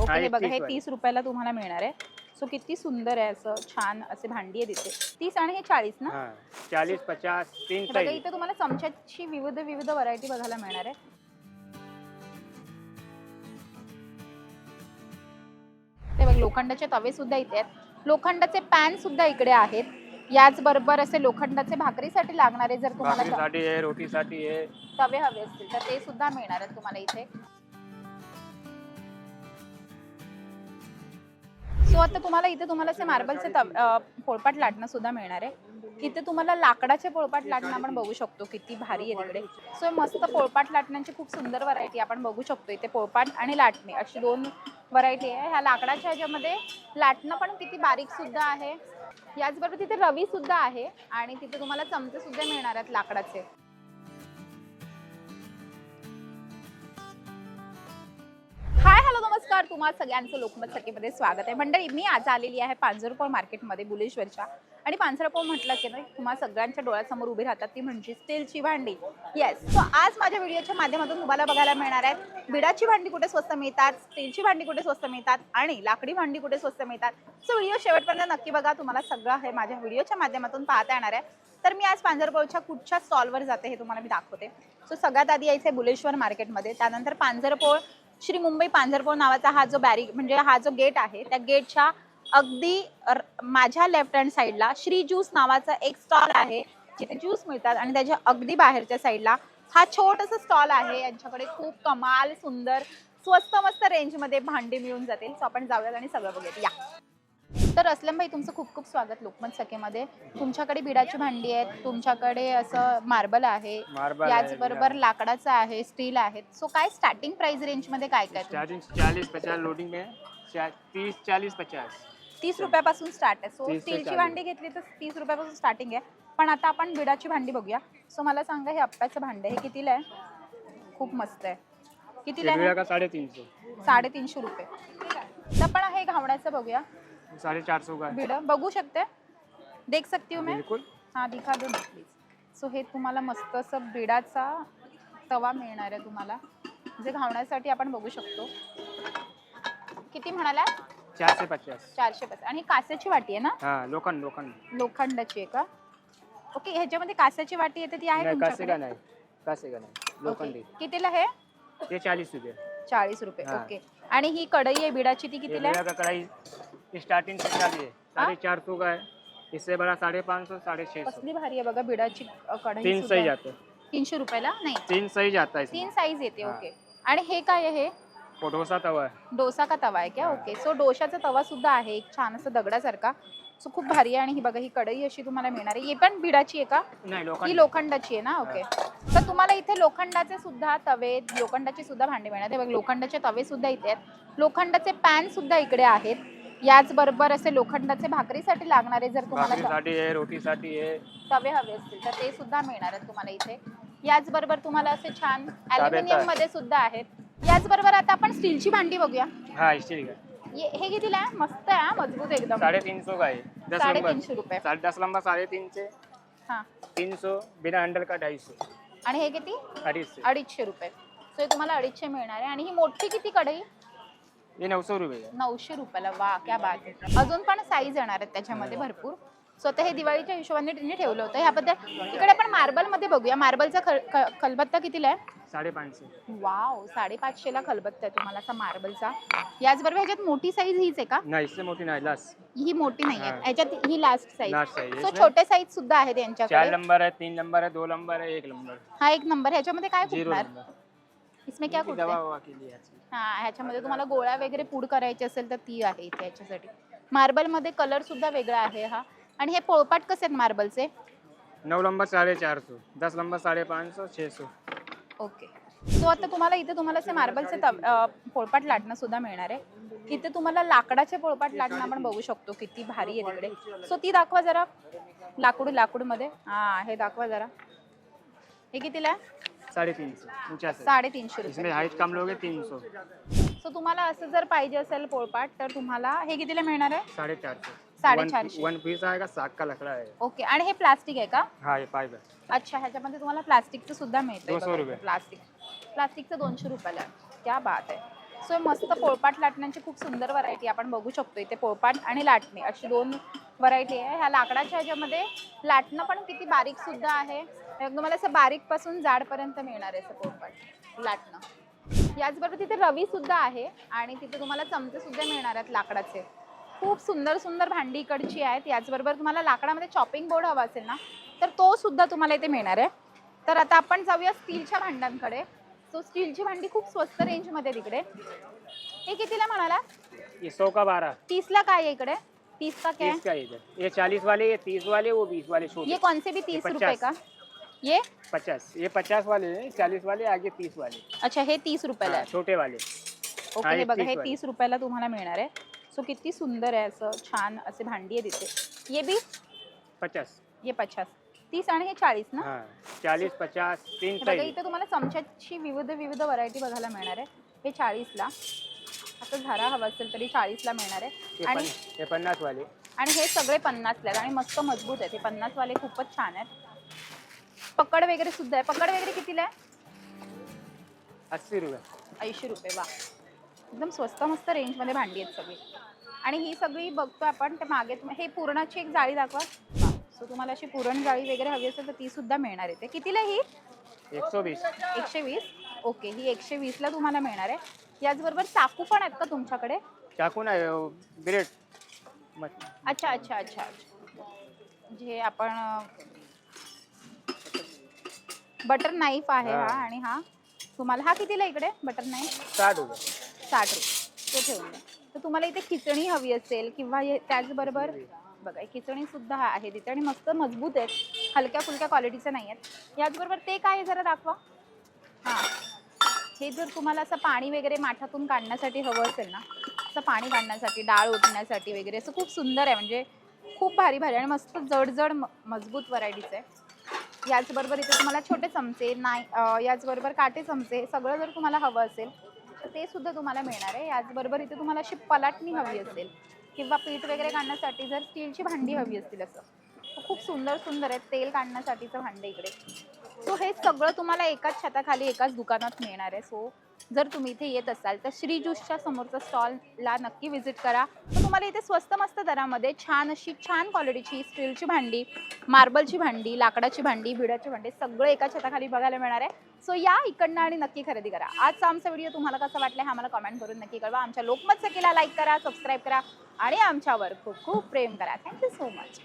Okay हे बघा हे 30 वाली. तीस रुपयाला तुम्हाला मिळणार आहे. सो किती सुंदर आहे असं छान असे भांडी आहे तिथे तीस आणि हे चाळीस ना? चालीस पचास तीन बघा इथे तुम्हाला चमच्याची विविध विविध व्हरायटी बघायला मिळणार आहे. ते बघ लोखंडाचे तवे सुद्धा इथे आहेत. लोखंडाचे पॅन सुद्धा इकडे आहेत. याचबरोबर असे लोखंडाचे भाकरीसाठी लागणारे जर तुम्हाला त- भाकरीसाठी आहे रोटीसाठी आहे. तवे हवे असतील तर ते सुद्धा मिळणार आहेत तुम्हाला इथे. सो आता तुम्हाला इथे तुम्हाला असे मार्बलचे पोळपाट लाटणं सुद्धा मिळणार आहे. इथे तुम्हाला लाकडाचे पोळपाट लाटणं आपण बघू शकतो किती भारी आहे तिकडे. सो मस्त पोळपाट लाटण्यांची खूप सुंदर व्हरायटी आपण बघू शकतो इथे पोळपाट आणि लाटणे. अशी दोन व्हरायटी आहे. ह्या लाकडाच्या ह्याच्यामध्ये लाटणं पण किती बारीक सुद्धा आहे. याचबरोबर तिथे रवी सुद्धा आहे आणि तिथे तुम्हाला चमचे सुद्धा मिळणार आहेत लाकडाचे. नमस्कार तुम्हा सगळ्यांचं लोकमत सखीमध्ये स्वागत आहे. मंडळी मी आज आलेली आहे पांजरपोळ मार्केटमध्ये बुलेश्वरच्या. आणि पांझरपोळ म्हटलं की नाही तुम्हा सगळ्यांच्या डोळ्यासमोर उभी राहतात ती म्हणजे स्टीलची भांडी. येस सो आज माझ्या व्हिडिओच्या माध्यमातून तुम्हाला बघायला मिळणार आहेत बिडाची भांडी कुठे स्वस्त मिळतात स्टीलची भांडी कुठे स्वस्त मिळतात आणि लाकडी भांडी कुठे स्वस्त मिळतात. सो व्हिडिओ शेवटपर्यंत नक्की बघा तुम्हाला सगळं हे माझ्या व्हिडिओच्या माध्यमातून पाहता येणार आहे. तर मी आज पांजरपोळच्या कुठच्या स्टॉलवर जाते हे तुम्हाला मी दाखवते. सो सगळ्यात आधी यायचं आहे बुलेश्वर मार्केटमध्ये त्यानंतर पांजरपोळ श्री मुंबई पांझरपोळ नावाचा हा जो बॅरी म्हणजे हा जो गेट आहे त्या गेटच्या अगदी माझ्या लेफ्ट हँड साईडला श्री ज्यूस नावाचा एक स्टॉल आहे जिथे ज्यूस मिळतात आणि त्याच्या अगदी बाहेरच्या साईडला हा छोटासा स्टॉल आहे. यांच्याकडे खूप कमाल सुंदर स्वस्त मस्त रेंजमध्ये भांडी मिळून जातील. सो आपण जाऊयात आणि सगळं बघूयात. या. तर असलम भाई तुमचं खूप खूप स्वागत लोकमत सखेमध्ये. तुमच्याकडे बिडाची भांडी आहेत तुमच्याकडे असं मार्बल आहे मार्बल याचबरोबर लाकडाचं आहे स्टील आहेत सो काय स्टार्टिंग प्राइस रेंजमध्ये काय काय स्टार्टिंग चालीस पचास लोडिंग में चा- तीस चालीस पचास. तीस रुपयापासून स्टार्ट आहे. सो 30 ते स्टीलची 40. भांडी घेतली तर तीस रुपयापासून स्टार्टिंग आहे. पण आता आपण बिडाची भांडी बघूया. सो मला सांगा हे अप्प्याचं भांड आहे हे कितीला आहे? खूप मस्त आहे. कितीला आहे? किलोया का साढ़े तीन सौ साडेतीनशे रुपये. तर आपण हे घावण्याचं बघूया. साढ़े चार सौ का है। बिड बघू शकते. देख सकती हूँ मैं. बिल्कुल. हा दिखा दो ना प्लीज सो हे तुम्हाला मस्त असं बिडाचा तवा मिळणार आहे तुम्हाला. जे घावण्यासाठी आपण बघू शकतो. किती म्हणाला? चार से पचास. चारशे पाच आणि ही कास्याची वाटी आहे ना? हाँ लोखंड लोखंड. लोखंडाची आहे का? ओके ह्याच्यामध्ये कास्याची वाटी येते ती आहे नहीं कासे का तुमच्याकडे नहीं. कासे का नहीं लोखंडी. ओके. कितीला आहे? ये चालीस रुपये. चाळीस रुपये. हा. ओके. आणि ही कढई आहे बिडाची ती ये कितीला आहे? का कढ़ाई स्टार्टिंग से चालीस है। साढ़े चार सौ का है। इससे बड़ा साढ़े पाँच सौ साढ़े छः सौ। कसली भारी आहे बघा बिडाची अ, कढई तीन सुद्धा सही आहे. जाते। तीनशे रुपयाला? नाही. तीन सही जाता है इसमें. तीन साईज येते हा. ओके. आणि हे काय आहे? हे डोसा तवा है। डोसा का तवा आहे क्या? हा. ओके. सो डोशाचा तवा सुद्धा आहे एक छान असं दगडासारखा. सो खूप भारी आहे आणि ही बघा ही कढई अशी तुम्हाला मिळणार आहे. ही पण बिडाची आहे का? नहीं ही लोखंड लोखंडाची आहे ना? ओके. तर तुम्हाला इथे लोखंडाचे सुद्धा तवे लोखंडाची सुद्धा भांडी मिळणार. आहे बघा लोखंडाचे तवे सुद्धा इथे आहेत. लोखंडाचे पॅन सुद्धा इकडे आहेत. याचबरोबर असे लोखंडाचे भाकरीसाठी लागणारे जर तुम्हाला त- भाकरीसाठी आहे रोटीसाठी आहे. तवे हवे असतील तर ते सुद्धा मिळणार आहेत तुम्हाला इथे. याचबरोबर तुम्हाला असे छान अल्युमिनियममध्ये सुद्धा आहेत. याचबरोबर आता आपण स्टीलची भांडी बघूया. हाँ ये- हे कितीला आहे मस्त आहे हा, मजबूत एकदम. साढ़े तीन सौ का है दस साडेतीनशे रुपये. साढ़े दस नंबर साढ़े तीन से हा. तीन सौ बिना हंडल का ढाई सौ आणि हे किती? अडीच से अडीचशे रुपये. सो हे तुम्हाला अडीचशे मिळणार आहे. आणि ही मोठी किती कढई? ये नौ सौ रुपये का नऊशे रुपयाला वा क्या बात आहे. अजून पण साईज येणार आहेत त्याच्यामध्ये भरपूर. सो आता हे दिवाळीच्या हिशोबाने त्यांनी ठेवलं होतं. ह्याबद्दल इकडे आपण मार्बलमध्ये बघूया. मार्बलचा खल ख- खलबत्ता कितीला आहे? साढ़े पाँच सौ वाव साडेपाचशेला खलबत्ता आहे तुम्हाला असा मार्बलचा याचबरोबर ह्याच्यात मोठी साईज हीच आहे का? ना इससे मोटी ना लास्ट ही मोठी नाही आहे. हा. ह्याच्यात ही लास्ट साईज सो छोटे साईज सुद्धा आहेत चार यांच्याकडे नंबर है तीन नंबर है दो नंबर है एक नंबर हा एक नंबर ह्याच्यामध्ये काय नंबर इसमें क्या की कुठते दवा ववा। हा ह्याच्यामध्ये तुम्हाला गोळ्या वगैरे पूड करायची असेल तर ती आहे इथे ह्याच्यासाठी मार्बलमध्ये कलर सुद्धा वेगळा आहे हा. आणि हे पोळपाट कसे आहेत मार्बलचे? नौ नंबर साढ़े चार सौ दस नंबर साढ़े पाँच सौ छः सौ ओके. सो आता तुम्हाला इथे तुम्हाला असे मार्बलचे अ, पोळपाट लाटणं सुद्धा मिळणार आहे. इथे तुम्हाला लाकडाचे पोळपाट लाटणं आपण बघू शकतो किती भारी आहे तिकडे. सो ती दाखवा जरा. लाकूड लाकूडमध्ये. हा हे दाखवा जरा. हे कितीला आहे? साढ़े तीन सौ ऊंचा से साडेतीनशे रुपये. इसमें हाइट कम लोगे तीन सौ सो तुम्हाला असं जर पाहिजे असेल पोळपाट तर तुम्हाला हे कितीला मिळणार आहे? साढ़े चार सौ साडेचारशे. वन पीस आएगा साग का? लकड़ा ओके आणि हे प्लास्टिक आहे का? हाँ ये पाइप है अच्छा ह्याच्यामध्ये तुम्हाला प्लास्टिकचं सुद्धा मिळतं 200 रुपये. प्लास्टिक. प्लास्टिकचं दोनशे रुपयाला आहे. क्या बात आहे. सो मस्त पोळपाट लाटण्यांची खूप सुंदर व्हरायटी आपण बघू शकतो इथे पोळपाट आणि लाटणे. अशी दोन व्हरायटी आहे. ह्या लाकडाच्या ह्याच्यामध्ये लाटणं पण किती बारीक सुद्धा आहे. हे तुम्हाला असं बारीकपासून जाडपर्यंत मिळणार आहे असं पोळपाट लाटणं. याचबरोबर तिथे रवी सुद्धा आहे आणि तिथे तुम्हाला चमचे सुद्धा मिळणार आहेत लाकडाचे. खूप सुंदर सुंदर भांडी इकडची आहेत. याचबरोबर तुम्हाला लाकडामध्ये चॉपिंग बोर्ड हवा असेल ना तर तो सुद्धा तुम्हाला इथे मिळणार आहे. तर आता आपण जाऊया स्टीलच्या भांड्यांकडे. सो स्टीलची भांडी खूप स्वस्त रेंजमध्ये तिकडे हे कितीला म्हणाला ये सौ का बारह तीसला काय आहे इकडे? तीस का क्या? तीस का इधर ये चालीस वाले ये तीस वाले वो बीस वाले ये छोटे कौन से भी तीस ये रुपये का? ये? पचास. ये पचास वाले हैं चालीस वाले आगे तीस वाले अच्छा हे तीस रुपयाला हाँ, आहे छोटे वाले ओके हा, हे हे बघा 30 हे. तीस रुपयाला तुम्हाला मिळणार आहे. सो किती सुंदर आहे असं छान असे भांडी आहे तिथे ये भी पचास. ये पचास. तीस आणि हे चाळीस ना? हाँ चालीस पचास तीन हे बघा इथे तुम्हाला चमच्याची विविध विविध व्हरायटी बघायला मिळणार आहे. हे चाळीसला. आता झारा हवा असेल तरी चाळीसला मिळणार आहे. आणि ये पन्नास वाले आणि हे सगळे पन्नासला आहेत आणि मस्त मजबूत आहेत. हे पन्नासवाले खूपच छान आहेत. पकड वगैरे सुद्धा आहे. पकड वगैरे कितीला आहे? अस्सी रुपये. ऐंशी रुपये वा. एकदम स्वस्त मस्त रेंजमध्ये भांडी आहेत सगळी. आणि ही सगळी बघतो आपण मागे तुम- हे पुरणाची एक जाळी दाखवा. सो तुम्हाला अशी पुरण जाळी वगैरे हवी असेल तर ती सुद्धा मिळणार आहे. ते कितीला आहे ही? एक सौ बीस एकशे वीस. ओके ही एकशे वीसला तुम्हाला मिळणार आहे. याचबरोबर चाकू पण आहेत का तुमच्याकडे? चाकू ना वो ब्रेड. मत- अच्छा अच्छा अच्छा. जे आपण बटर नाईफ आहे हा हा. आणि हा. तुम्हाला हा कितीला इकडे? बटर नाईफ साठ रुपये. साठ रुपये. ते ठेवून द्या. तर तुम्हाला इथे खिचणी हवी असेल किंवा हे- त्याचबरोबर बघा खिचणी सुद्धा आहे तिथे आणि मस्त मजबूत आहेत. हलक्या फुलक्या क्वालिटीचे नाही आहेत. याचबरोबर ते काय आहे जरा दाखवा. हां. हे जर तुम्हाला असं पाणी वगैरे माठातून काढण्यासाठी हवं असेल ना असं पाणी काढण्यासाठी डाळ ओतण्यासाठी वगैरे असं खूप सुंदर आहे. म्हणजे खूप भारी भारी आणि मस्त जडजड म- मजबूत व्हरायटीज आहे. याचबरोबर इथे तुम्हाला छोटे चमचे नाही याचबरोबर काटे चमचे सगळं जर तुम्हाला हवं असेल तर ते सुद्धा तुम्हाला मिळणार आहे. याचबरोबर इथे तुम्हाला अशी पलाटणी हवी असेल किंवा पीठ वगैरे काढण्यासाठी जर स्टीलची भांडी हवी असतील असं खूप सुंदर सुंदर आहे तेल काढण्यासाठीचं भांडं इकडे. सो हे सगळं तुम्हाला एकाच छताखाली एकाच दुकानात मिळणार आहे. सो जर तुम्ही इथे येत असाल तर श्री ज्यूसच्या समोरचा स्टॉलला नक्की व्हिजिट करा. तुम्हाला इथे स्वस्त मस्त दरामध्ये छान अशी छान क्वालिटीची स्टीलची भांडी मार्बलची भांडी लाकडाची भांडी भिडाची भांडी सगळं एका छताखाली बघायला मिळणार आहे. सो या इकडनं आणि नक्की खरेदी करा. आजचा आमचा व्हिडिओ तुम्हाला कसा वाटला हे आम्हाला कमेंट करून नक्की कळवा. आमच्या लोकमत सखीला लाईक करा सबस्क्राईब करा आणि आमच्यावर खूप खूप प्रेम करा. Thank you so much